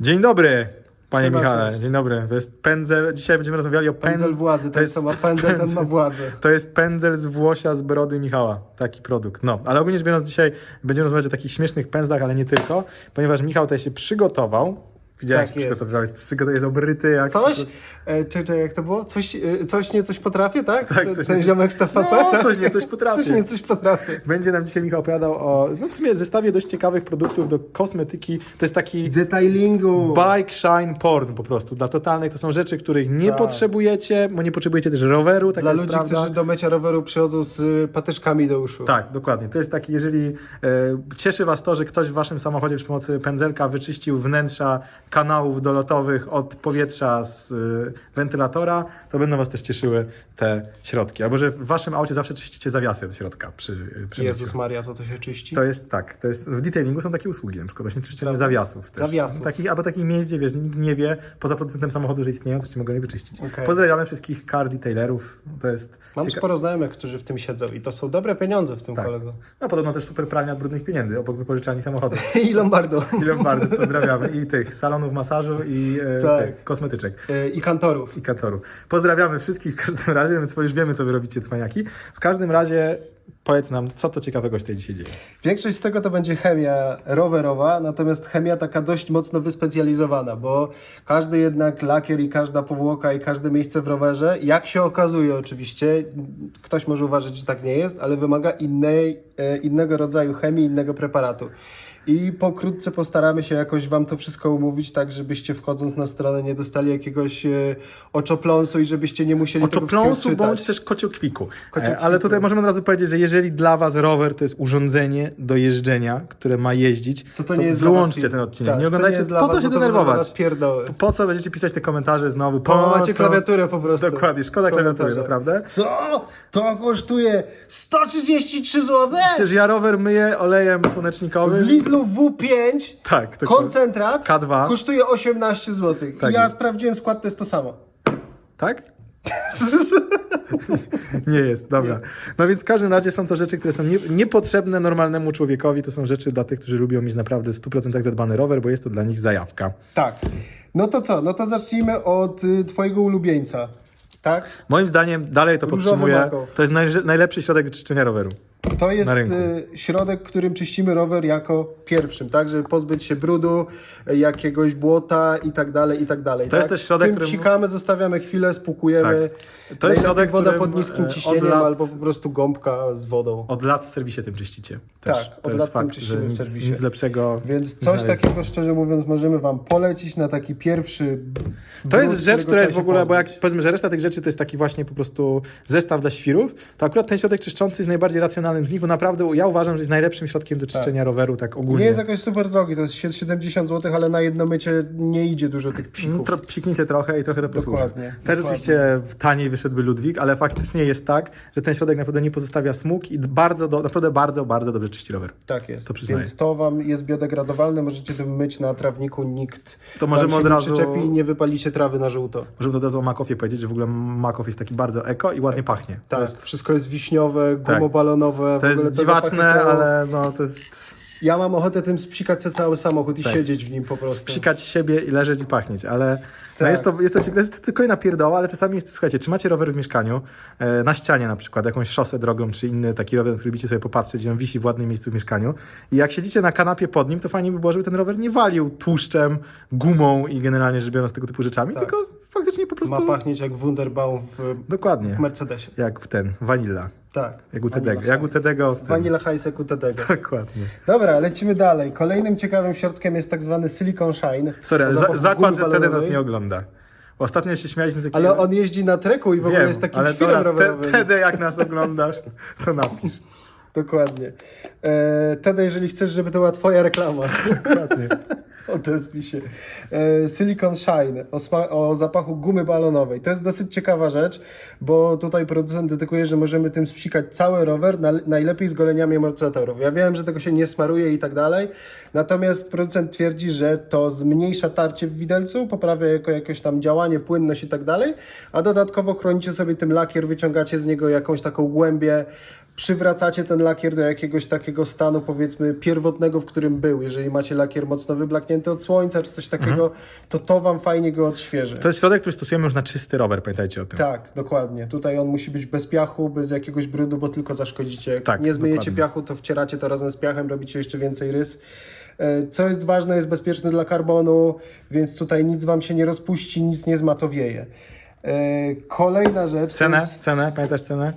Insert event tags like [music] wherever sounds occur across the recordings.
Dzień dobry, panie Chyba Michale. cześć. Dzień dobry. To jest pędzel. Dzisiaj będziemy rozmawiali o Pędzel pędzel. władzy, ten co ma pędzel, ten ma władzę. [laughs] To jest pędzel z włosia z brody Michała. Taki produkt. No, ale ogólnie rzecz biorąc, dzisiaj będziemy rozmawiać o takich śmiesznych pędzlach, ale nie tylko, ponieważ Michał tutaj się przygotował. Widziałem, Tak jak się jest. przygotowywał. Jest, przygotow- jest obryty jak... Coś? E, czy, czy jak to było? Coś, e, coś nie coś potrafię, tak? Tak, Ten- coś Ten nie- ziomek z TVP? No, tak? coś nie coś potrafię. Coś nie coś potrafię. Będzie nam dzisiaj Michał opowiadał o, no w sumie zestawie dość ciekawych produktów do kosmetyki. To jest taki Detailingu. bike shine porn po prostu. Dla totalnych to są rzeczy, których nie Tak. potrzebujecie, bo nie potrzebujecie też roweru, tak Dla jest ludzi, prawda. którzy do mycia roweru przychodzą z y, patyczkami do uszu. Tak, dokładnie. To jest taki, jeżeli e, cieszy Was to, że ktoś w Waszym samochodzie przy pomocy pędzelka wyczyścił wnętrza kanałów dolotowych od powietrza z e, wentylatora, to będą Was też cieszyły te środki. Albo że w Waszym aucie zawsze czyścicie zawiasy do środka przy, przy Jezus myciu. Maria, co to się czyści? To jest tak, to jest, w detailingu są takie usługi, na przykład właśnie czyszczenie zawiasów. Też. Zawiasów. Takich, albo takich miejsc, gdzie wiesz, nikt nie wie, poza producentem samochodu, że istnieją, to ci mogą je wyczyścić. Okej. Pozdrawiamy wszystkich car detailerów, to jest Mam cieka- sporo znajomych, którzy w tym siedzą i to są dobre pieniądze w tym Tak. kolego. No podobno też super pralnia od brudnych pieniędzy, obok wypożyczalni samochodów. [laughs] I Lombardo. I Lombardy pozdrawiamy. I tych salonów masażu i e, Tak. tych kosmetyczek. E, I kantorów. I kantorów. Pozdrawiamy wszystkich w każdym razie, więc już wiemy, co wy robicie, cwaniaki. W każdym razie powiedz nam, co to ciekawego się tutaj dzisiaj dzieje. Większość z tego to będzie chemia rowerowa, natomiast chemia taka dość mocno wyspecjalizowana, bo każdy jednak lakier i każda powłoka i każde miejsce w rowerze, jak się okazuje oczywiście, ktoś może uważać, że tak nie jest, ale wymaga innej, e, innego rodzaju chemii, innego preparatu. I pokrótce postaramy się jakoś Wam to wszystko umówić, tak żebyście wchodząc na stronę nie dostali jakiegoś e, oczopląsu i żebyście nie musieli Oczopląsu bądź też kociokwiku. Kociokwiku. E, Ale tutaj możemy od razu powiedzieć, że jeżeli dla was rower to jest urządzenie do jeżdżenia, które ma jeździć, To to nie jest dla wyłączcie ten odcinek. Tak, nie to oglądajcie, dla po co was, się to denerwować? Po co będziecie pisać te komentarze znowu? Po Bo macie co? klawiaturę po prostu. Dokładnie, szkoda klawiatury, naprawdę. Co? To kosztuje 133 zł? Przecież ja rower myję olejem W słonecznikowym. Lidlu W5 Tak, dokładnie. koncentrat K2. kosztuje 18 zł. Tak I ja jest. sprawdziłem skład, to jest to samo. Tak? [laughs] nie jest, dobra. No więc w każdym razie są to rzeczy, które są nie, niepotrzebne normalnemu człowiekowi. To są rzeczy dla tych, którzy lubią mieć naprawdę w 100% zadbany rower, bo jest to dla nich zajawka. Tak. No to co? No to zacznijmy od y, twojego ulubieńca. Tak? Moim zdaniem dalej to Różowy podtrzymuję. To jest naj, najlepszy środek czyszczenia roweru. To jest y, środek, którym czyścimy rower jako pierwszym, tak? Żeby pozbyć się brudu, y, jakiegoś błota i tak dalej, i tak dalej. To tak? jest też środek, Tym którym- psikamy, zostawiamy chwilę, spłukujemy. Tak. To jest środek, woda pod niskim e, ciśnieniem lat- albo po prostu gąbka z wodą. Od lat w serwisie tym czyścicie. Też. Tak, to od lat tym fakt, czyścimy że w serwisie. nic lepszego. Więc coś takiego, szczerze mówiąc, możemy Wam polecić na taki pierwszy. To brud, jest rzecz, która jest w ogóle, bo jak pozbyć. powiedzmy, że reszta tych rzeczy to jest taki właśnie po prostu zestaw dla świrów, to akurat ten środek czyszczący jest najbardziej racjonalnym z nich, bo naprawdę ja uważam, że jest najlepszym środkiem do czyszczenia roweru, tak ogólnie. Nie jest jakoś super drogi, to jest 70 zł, ale na jedno mycie nie idzie dużo tych psików. Tro, psiknijcie trochę i trochę to posłuży. Dokładnie, Też dokładnie. oczywiście taniej wyszedłby Ludwik, ale faktycznie jest tak, że ten środek naprawdę nie pozostawia smug i bardzo, do, naprawdę bardzo, bardzo dobrze czyści rower. Tak jest. To przyznaję. Więc to Wam jest biodegradowalne, możecie tym myć na trawniku, nikt To możemy od nie razu- przyczepi i nie wypalicie trawy na żółto. Możemy od razu o Makofie powiedzieć, że w ogóle Makow jest taki bardzo eko i ładnie pachnie. Tak, jest, wszystko jest wiśniowe, Tak. gumobalonowe. W to jest dziwaczne, ale no to jest Ja mam ochotę tym spsikać sobie cały samochód i Tak. siedzieć w nim po prostu. spsikać siebie i leżeć i pachnieć, ale no Tak. jest, to, jest, to, to jest tylko jedna pierdoła, ale czasami jest, słuchajcie, czy macie rower w mieszkaniu, e, na ścianie na przykład, jakąś szosę drogą, czy inny taki rower, na który lubicie sobie popatrzeć, gdzie on wisi w ładnym miejscu w mieszkaniu i jak siedzicie na kanapie pod nim, to fajnie by było, żeby ten rower nie walił tłuszczem, gumą i generalnie rzecz biorąc tego typu rzeczami, Tak. tylko faktycznie po prostu... Ma pachnieć jak Wunderbaum w, Dokładnie, w Mercedesie. jak w ten, wanilla, Tak. jak u Vanilla Tedego, jak u. Tedego w. Vanilla Highsec u Tedego. Dokładnie. Dobra, lecimy dalej. Kolejnym ciekawym środkiem jest tak zwany Silicon Shine. Sorry, ale za, zakład, że Tedy nas balonowej. nie ogląda. Ostatnio się śmialiśmy z jakimś... Ale on jeździ na treku i w ogóle jest takim ale świrem dobra, rowerowym. te, Tedy, jak nas oglądasz, to napisz. Dokładnie. E, Tedy, jeżeli chcesz, żeby to była twoja reklama. Dokładnie. Odezwij się. E, Silicon Shine o, o zapachu gumy balonowej. To jest dosyć ciekawa rzecz, bo tutaj producent dedykuje, że możemy tym spsikać cały rower, na, najlepiej z goleniami amortyzatorów. Ja wiem, że tego się nie smaruje i tak dalej, natomiast producent twierdzi, że to zmniejsza tarcie w widelcu, poprawia jako jakieś tam działanie, płynność i tak dalej, a dodatkowo chronicie sobie tym lakier, wyciągacie z niego jakąś taką głębię przywracacie ten lakier do jakiegoś takiego stanu, powiedzmy, pierwotnego, w którym był. Jeżeli macie lakier mocno wyblaknięty od słońca, czy coś takiego, to to wam fajnie go odświeży. To jest środek, który stosujemy już na czysty rower, pamiętajcie o tym. Tak, dokładnie. Tutaj on musi być bez piachu, bez jakiegoś brudu, bo tylko zaszkodzicie. Jak Tak, nie zmyjecie dokładnie. piachu, to wcieracie to razem z piachem, robicie jeszcze więcej rys. E, Co jest ważne, jest bezpieczny dla karbonu, więc tutaj nic wam się nie rozpuści, nic nie zmatowieje. E, Kolejna rzecz. Cenę, jest cenę, pamiętasz cenę?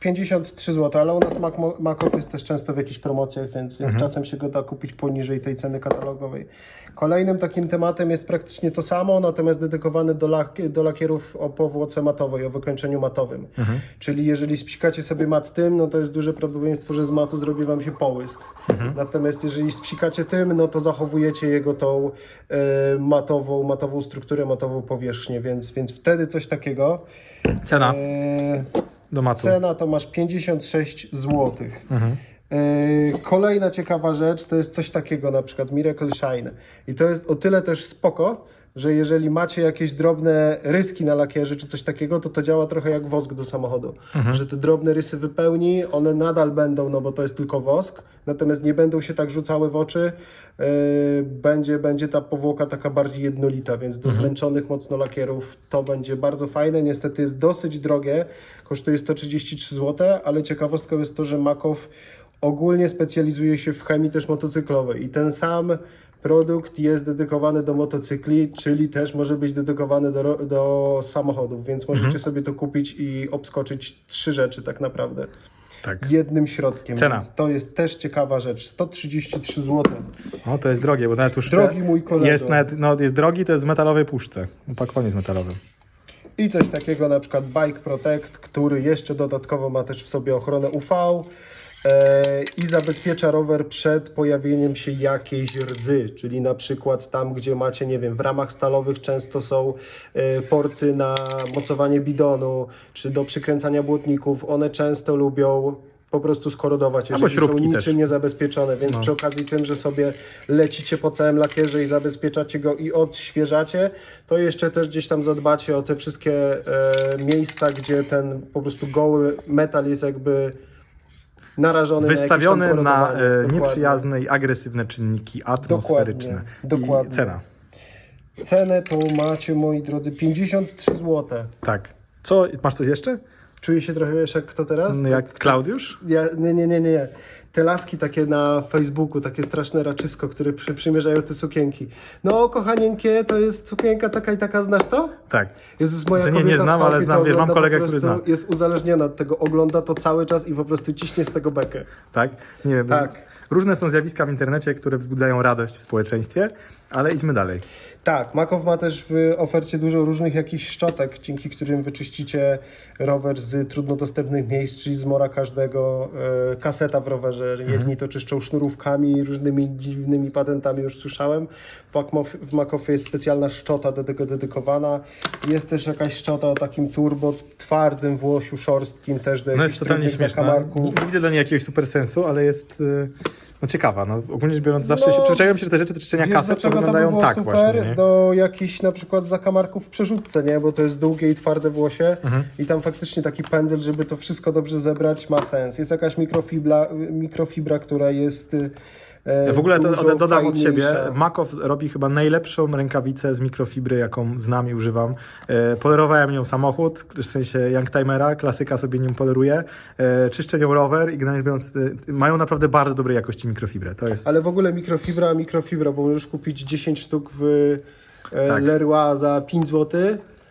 53 zł, ale u nas Mac, jest też często w jakichś promocjach, więc, więc Mhm. czasem się go da kupić poniżej tej ceny katalogowej. Kolejnym takim tematem jest praktycznie to samo, natomiast dedykowany do, lak, do lakierów o powłoce matowej, o wykończeniu matowym. Mhm. Czyli jeżeli spsikacie sobie mat tym, no to jest duże prawdopodobieństwo, że z matu zrobi Wam się połysk. Mhm. Natomiast jeżeli spsikacie tym, no to zachowujecie jego tą e, matową, matową strukturę, matową powierzchnię, więc, więc wtedy coś takiego. Cena E, do matu. Cena to masz 56 zł. Mhm. Kolejna ciekawa rzecz to jest coś takiego, na przykład Miracle Shine. I to jest o tyle też spoko, że jeżeli macie jakieś drobne ryski na lakierze czy coś takiego, to to działa trochę jak wosk do samochodu. Że te drobne rysy wypełni, one nadal będą, no bo to jest tylko wosk, natomiast nie będą się tak rzucały w oczy. Yy, będzie, będzie ta powłoka taka bardziej jednolita, więc do zmęczonych mocno lakierów to będzie bardzo fajne. Niestety jest dosyć drogie, kosztuje 133 zł, ale ciekawostką jest to, że Makow ogólnie specjalizuje się w chemii też motocyklowej i ten sam produkt jest dedykowany do motocykli, czyli też może być dedykowany do, do samochodów, więc możecie sobie to kupić i obskoczyć trzy rzeczy tak naprawdę Tak. jednym środkiem. Cena. Więc to jest też ciekawa rzecz. 133 zł. O, to jest drogie, bo nawet już Drogi mój kolego. jest, nawet, no, jest drogi, to jest w metalowej puszce. Opakowanie jest metalowe. I coś takiego na przykład Bike Protect, który jeszcze dodatkowo ma też w sobie ochronę UV i zabezpiecza rower przed pojawieniem się jakiejś rdzy, czyli na przykład tam, gdzie macie, nie wiem, w ramach stalowych często są e, porty na mocowanie bidonu, czy do przykręcania błotników, one często lubią po prostu skorodować, jeżeli są niczym też. niezabezpieczone, więc przy okazji tym, że sobie lecicie po całym lakierze i zabezpieczacie go i odświeżacie, to jeszcze też gdzieś tam zadbacie o te wszystkie e, miejsca, gdzie ten po prostu goły metal jest jakby narażony Wystawione na, na e, nieprzyjazne i agresywne czynniki atmosferyczne. Dokładnie, I dokładnie. cena. Cenę to macie, moi drodzy, 53 zł. Tak. Co, masz coś jeszcze? Czuję się trochę, wiesz, jak kto teraz? No, Jak Klaudiusz? Ja, nie, nie, nie, nie. Te laski takie na Facebooku, takie straszne raczysko, które przy, przymierzają te sukienki. No, kochanieńkie, to jest sukienka taka i taka, znasz to? Tak. Jezus, moja Że nie, nie kobieta znam, ale znam, mam kolegę, który zna. Jest uzależniona od tego, ogląda to cały czas i po prostu ciśnie z tego bekę. Tak? Nie wiem. Tak. Różne są zjawiska w internecie, które wzbudzają radość w społeczeństwie, ale idźmy dalej. Tak, Makow ma też w ofercie dużo różnych jakichś szczotek, dzięki którym wyczyścicie rower z trudno dostępnych miejsc, czyli z mora każdego, e, kaseta w rowerze. Jedni to czyszczą sznurówkami, różnymi dziwnymi patentami, już słyszałem. W, Makowie jest specjalna szczota do tego dedykowana. Jest też jakaś szczota o takim turbo twardym włosiu szorstkim, też do No jest totalnie śmieszna. zakamarków. Nie, nie widzę dla niej jakiegoś super sensu, ale jest y, no, ciekawa. No, ogólnie rzecz biorąc, zawsze No, się przyzwyczaiłem się, że te rzeczy do czyszczenia kaset to dlaczego by wyglądają tak super? właśnie. Nie? Do jakichś na przykład zakamarków w przerzutce, nie? Bo to jest długie i twarde włosie Mhm. i tam faktycznie taki pędzel, żeby to wszystko dobrze zebrać ma sens. Jest jakaś mikrofibra, mikrofibra która jest e, W ogóle to dodam od siebie. Makow robi chyba najlepszą rękawicę z mikrofibry, jaką znam i używam. E, polerowałem nią samochód, w sensie Youngtimera, klasyka sobie nim poleruję. E, czyszczę nią rower i generalnie biorąc, e, mają naprawdę bardzo dobrej jakości mikrofibrę. To jest Ale w ogóle mikrofibra, mikrofibra, bo możesz kupić 10 sztuk w e, Tak. Leroy za 5 zł.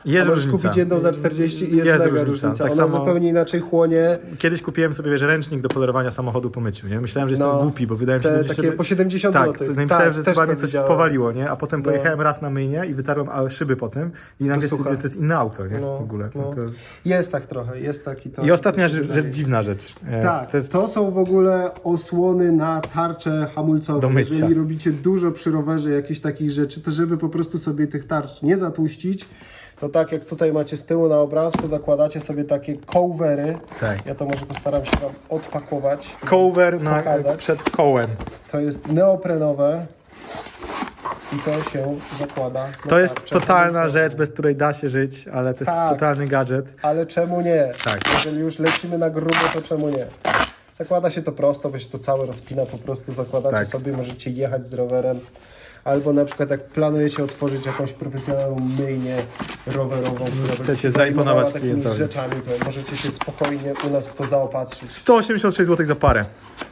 Jest możesz różnica. kupić jedną za 40 i jest, Jest różnica. różnica. Tak Ona samo- zupełnie inaczej chłonie. Kiedyś kupiłem sobie wiesz, ręcznik do polerowania samochodu po myciu. Nie? Myślałem, że jestem No, głupi, bo wydaje mi się, Te, takie po 70 Tak, zł. to, i myślałem, że chyba to mnie coś widziałem. powaliło, nie? A potem No. pojechałem raz na myjnie i wytarłem szyby po tym i nagle że to jest inne auto, nie? No, w ogóle. No no. to... Jest tak trochę, jest taki to. I ostatnia to rzecz, rzecz, dziwna rzecz. E, Tak, To jest to są w ogóle osłony na tarcze hamulcowe. Do mycia. Jeżeli robicie dużo przy rowerze jakichś takich rzeczy, to żeby po prostu sobie tych tarcz nie zatłuścić, to tak jak tutaj macie z tyłu na obrazku, zakładacie sobie takie covery. Tak. Ja to może postaram się Wam odpakować. cover na, Pokazać. przed kołem. To jest neoprenowe. i to się zakłada. na To jest tarczę. totalna rzecz, bez której da się żyć, ale to jest Tak. totalny gadżet. Ale czemu nie? Tak. Jeżeli już lecimy na grubo, to czemu nie? Zakłada się to prosto, bo się to całe rozpina, po prostu zakładacie Tak. sobie, możecie jechać z rowerem. Albo na przykład jak planujecie otworzyć jakąś profesjonalną myjnię rowerową, która Chcecie zajmowała takimi klientowi. rzeczami, to możecie się spokojnie u nas w to zaopatrzyć. 186 zł za parę.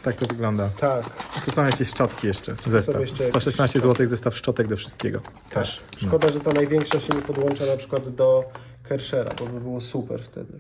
Tak to wygląda. Tak. Tu są jakieś szczotki jeszcze. Zestaw. jeszcze jakieś 116 zł zestaw szczotek do wszystkiego. Też. Szkoda, że ta największa się nie podłącza na przykład do Kershera, bo by było super wtedy.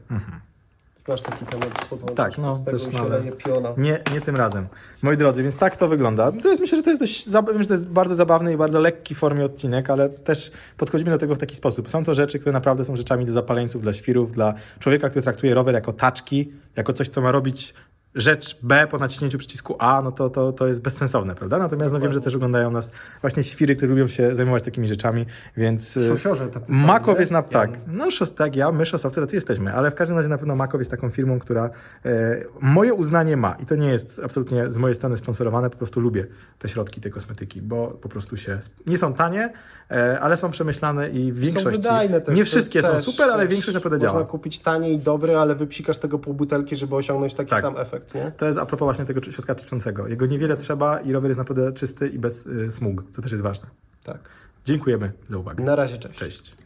Znasz taki temat. Tak, no, też, usiadanie piona. Nie, nie tym razem. Moi drodzy, więc tak to wygląda. To jest, myślę, że to jest dość zab- wiem, że to jest bardzo zabawny i bardzo lekki w formie odcinek, ale też podchodzimy do tego w taki sposób. Są to rzeczy, które naprawdę są rzeczami do zapaleńców, dla świrów, dla człowieka, który traktuje rower jako taczki, jako coś, co ma robić rzecz B po naciśnięciu przycisku A, no to, to, to jest bezsensowne, prawda? Natomiast no, wiem, że też oglądają nas właśnie świry, które lubią się zajmować takimi rzeczami, więc... y, Szosiorze tacy Makow nie? jest na tak. No, szos, tak, ja, my szosowcy tacy jesteśmy, ale w każdym razie na pewno Makow jest taką firmą, która e, moje uznanie ma i to nie jest absolutnie z mojej strony sponsorowane, po prostu lubię te środki, te kosmetyki, bo po prostu się nie są tanie, e, ale są przemyślane i w większości. Są wydajne też. nie wszystkie są też- super, ale większość naprawdę Można działa. kupić tanie i dobre, ale wypsikasz tego pół butelki, żeby osiągnąć taki Tak. sam efekt, nie? To jest a propos właśnie tego środka czyszczącego. Jego niewiele trzeba i rower jest naprawdę czysty i bez y, smug, co też jest ważne. Tak. Dziękujemy za uwagę. Na razie, cześć. Cześć.